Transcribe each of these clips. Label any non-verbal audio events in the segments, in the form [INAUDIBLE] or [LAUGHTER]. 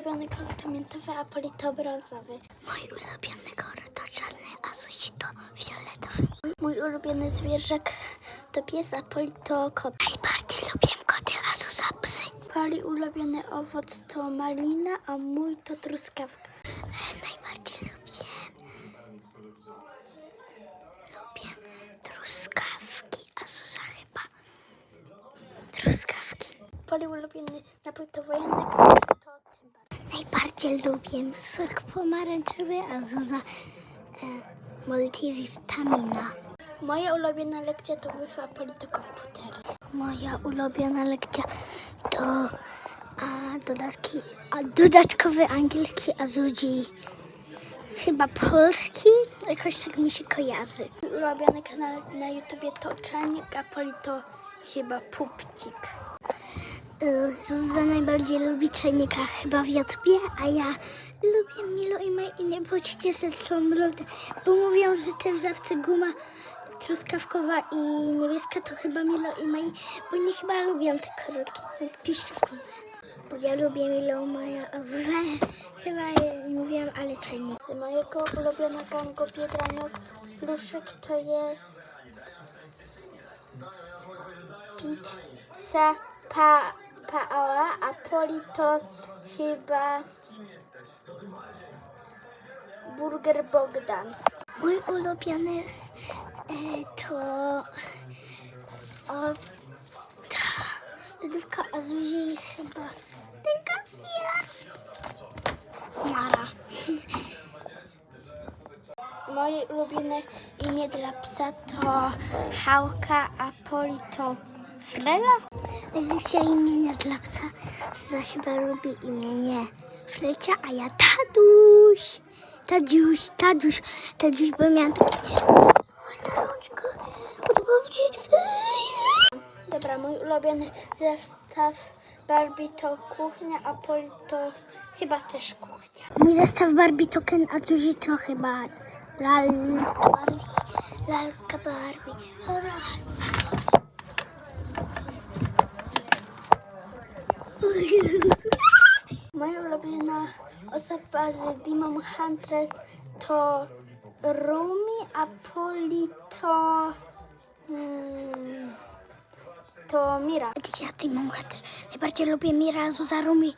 ulubiony kolor to miętowy, a Poli to brązowy. Mój ulubiony kolor to czarny, a Zuzi to fioletowy. Mój, ulubiony zwierzak to pies, a Poli to kot. Najbardziej lubię koty, a Zuza psy. Poli ulubiony owoc to malina, a mój to truskawka. E, Najbardziej lubię... Lubię truskawki, a Zuza chyba truskawki. Poli ulubiony napój to wojenny, to. Najbardziej lubię sok pomarańczowy, a Zuza e, multivitamina. Moja ulubiona lekcja to WF, a Poli to komputery. Moja ulubiona lekcja to a, dodatki, a, dodatkowy angielski, a Zudzi chyba polski. Jakoś tak mi się kojarzy. Mój ulubiony kanał na YouTubie to Czanik, a Poli to chyba Pupcik. Y, Zuza najbardziej lubi czajnika chyba w YouTubie, a ja lubię Milo i Maj i nie bądźcie ze są lody, bo mówią, że te w guma truskawkowa i niebieska to chyba Milo i Maj, bo nie chyba lubią te korotki, tak piszczówkowe. Bo ja lubię Milo Maja, a Zuza chyba je mówiłam, ale czajnik. Z mojego ulubionego Biedranio pluszek to jest pizza pa, paola, a poli to chyba burger Bogdan. Mój ulubiony e, to ta lodówka Azuzi chyba ten kasjer. Mara. [LAUGHS] Moje ulubione imię dla psa to Hałka, a Poli to Frela. Edycja imienia dla psa. Zuza chyba lubi imienie Frecia, a ja Taduś. Tadziuś, Taduś, Taduś, bo miałam taki na rączkę od babci. Dobra, mój ulubiony zestaw Barbie to kuchnia, a Poli to chyba też kuchnia. Mój zestaw Barbie to Ken, a Zuzi to chyba lalka Barbie. Lalka Barbie. Moja ulubiona osoba z Demon Huntress to Rumi, a Poli to... Mm, to Mira. Ja Demon Hunter. Najbardziej lubię Mira, Zuza Rumi.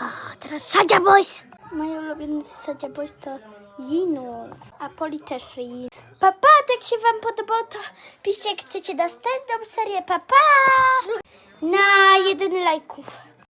A teraz Sadia Boys. Moje ulubione z Sadia Boys to Jinu, a Poli też Jinu. Papa, jak się wam podobało, to piszcie, jak chcecie następną serię. Papa! Na jeden lajków.